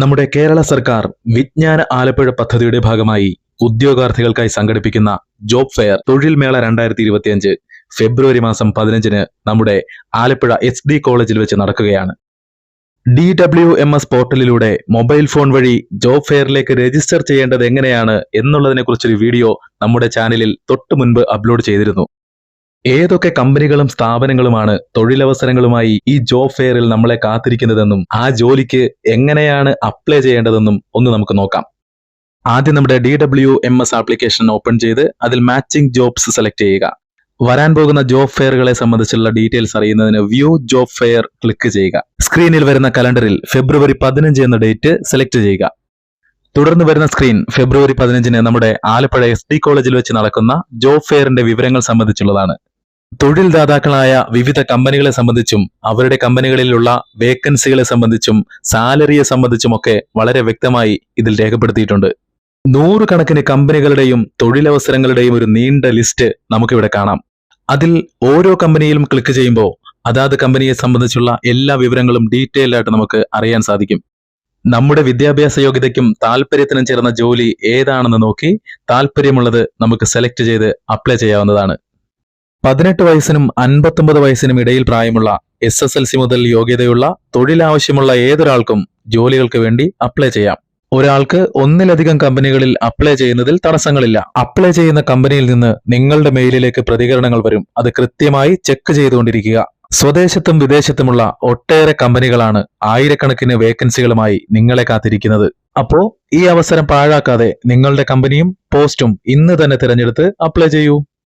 നമ്മുടെ കേരള സർക്കാർ വിജ്ഞാന ആലപ്പുഴ പദ്ധതിയുടെ ഭാഗമായി ഉദ്യോഗാർത്ഥികൾക്കായി സംഘടിപ്പിക്കുന്ന ജോബ് ഫെയർ തൊഴിൽ മേള രണ്ടായിരത്തി ഇരുപത്തിയഞ്ച് ഫെബ്രുവരി മാസം പതിനഞ്ചിന് നമ്മുടെ ആലപ്പുഴ എസ് ഡി കോളേജിൽ വെച്ച് നടക്കുകയാണ്. ഡി ഡബ്ല്യു എം എസ് പോർട്ടലിലൂടെ മൊബൈൽ ഫോൺ വഴി ജോബ് ഫെയറിലേക്ക് രജിസ്റ്റർ ചെയ്യേണ്ടത് എങ്ങനെയാണ് എന്നുള്ളതിനെ കുറിച്ചൊരു വീഡിയോ നമ്മുടെ ചാനലിൽ തൊട്ടു മുൻപ് അപ്ലോഡ് ചെയ്തിരുന്നു. ഏതൊക്കെ കമ്പനികളും സ്ഥാപനങ്ങളുമാണ് തൊഴിലവസരങ്ങളുമായി ഈ ജോബ് ഫെയറിൽ നമ്മളെ കാത്തിരിക്കുന്നതെന്നും ആ ജോലിക്ക് എങ്ങനെയാണ് അപ്ലൈ ചെയ്യേണ്ടതെന്നും ഒന്ന് നമുക്ക് നോക്കാം. ആദ്യം നമ്മുടെ D W M S application open ചെയ്ത് അതിൽ മാച്ചിങ് ജോബ്സ് സെലക്ട് ചെയ്യുക. വരാൻ പോകുന്ന ജോബ് ഫെയറുകളെ സംബന്ധിച്ചുള്ള ഡീറ്റെയിൽസ് അറിയുന്നതിന് വ്യൂ ജോബ് ഫെയർ ക്ലിക്ക് ചെയ്യുക. സ്ക്രീനിൽ വരുന്ന കലണ്ടറിൽ ഫെബ്രുവരി പതിനഞ്ച് എന്ന ഡേറ്റ് സെലക്ട് ചെയ്യുക. തുടർന്ന് വരുന്ന സ്ക്രീൻ ഫെബ്രുവരി പതിനഞ്ചിന് നമ്മുടെ ആലപ്പുഴ എസ് ഡി കോളേജിൽ വെച്ച് നടക്കുന്ന ജോബ് ഫെയറിന്റെ വിവരങ്ങൾ സംബന്ധിച്ചുള്ളതാണ്. തൊഴിൽ ദാതാക്കളായ വിവിധ കമ്പനികളെ സംബന്ധിച്ചും അവരുടെ കമ്പനികളിലുള്ള വേക്കൻസികളെ സംബന്ധിച്ചും സാലറിയെ സംബന്ധിച്ചുമൊക്കെ വളരെ വ്യക്തമായി ഇതിൽ രേഖപ്പെടുത്തിയിട്ടുണ്ട്. നൂറുകണക്കിന് കമ്പനികളുടെയും തൊഴിലവസരങ്ങളുടെയും ഒരു നീണ്ട ലിസ്റ്റ് നമുക്കിവിടെ കാണാം. അതിൽ ഓരോ കമ്പനിയിലും ക്ലിക്ക് ചെയ്യുമ്പോൾ അതാത് കമ്പനിയെ സംബന്ധിച്ചുള്ള എല്ലാ വിവരങ്ങളും ഡീറ്റെയിൽ ആയിട്ട് നമുക്ക് അറിയാൻ സാധിക്കും. നമ്മുടെ വിദ്യാഭ്യാസ യോഗ്യതയ്ക്കും താല്പര്യത്തിനും ചേർന്ന ജോലി ഏതാണെന്ന് നോക്കി താല്പര്യമുള്ളത് നമുക്ക് സെലക്ട് ചെയ്ത് അപ്ലൈ ചെയ്യാവുന്നതാണ്. പതിനെട്ട് വയസ്സിനും അൻപത്തൊമ്പത് വയസ്സിനും ഇടയിൽ പ്രായമുള്ള എസ് എസ് എൽ സി മുതൽ യോഗ്യതയുള്ള തൊഴിലാവശ്യമുള്ള ഏതൊരാൾക്കും ജോലികൾക്ക് വേണ്ടി അപ്ലൈ ചെയ്യാം. ഒരാൾക്ക് ഒന്നിലധികം കമ്പനികളിൽ അപ്ലൈ ചെയ്യുന്നതിൽ തടസ്സങ്ങളില്ല. അപ്ലൈ ചെയ്യുന്ന കമ്പനിയിൽ നിന്ന് നിങ്ങളുടെ മെയിലിലേക്ക് പ്രതികരണങ്ങൾ വരും. അത് കൃത്യമായി ചെക്ക് ചെയ്തുകൊണ്ടിരിക്കുക. സ്വദേശത്തും വിദേശത്തുമുള്ള ഒട്ടേറെ കമ്പനികളാണ് ആയിരക്കണക്കിന് വേക്കൻസികളുമായി നിങ്ങളെ കാത്തിരിക്കുന്നത്. അപ്പോ ഈ അവസരം പാഴാക്കാതെ നിങ്ങളുടെ കമ്പനിയും പോസ്റ്റും ഇന്ന് തന്നെ തിരഞ്ഞെടുത്ത് അപ്ലൈ ചെയ്യൂ.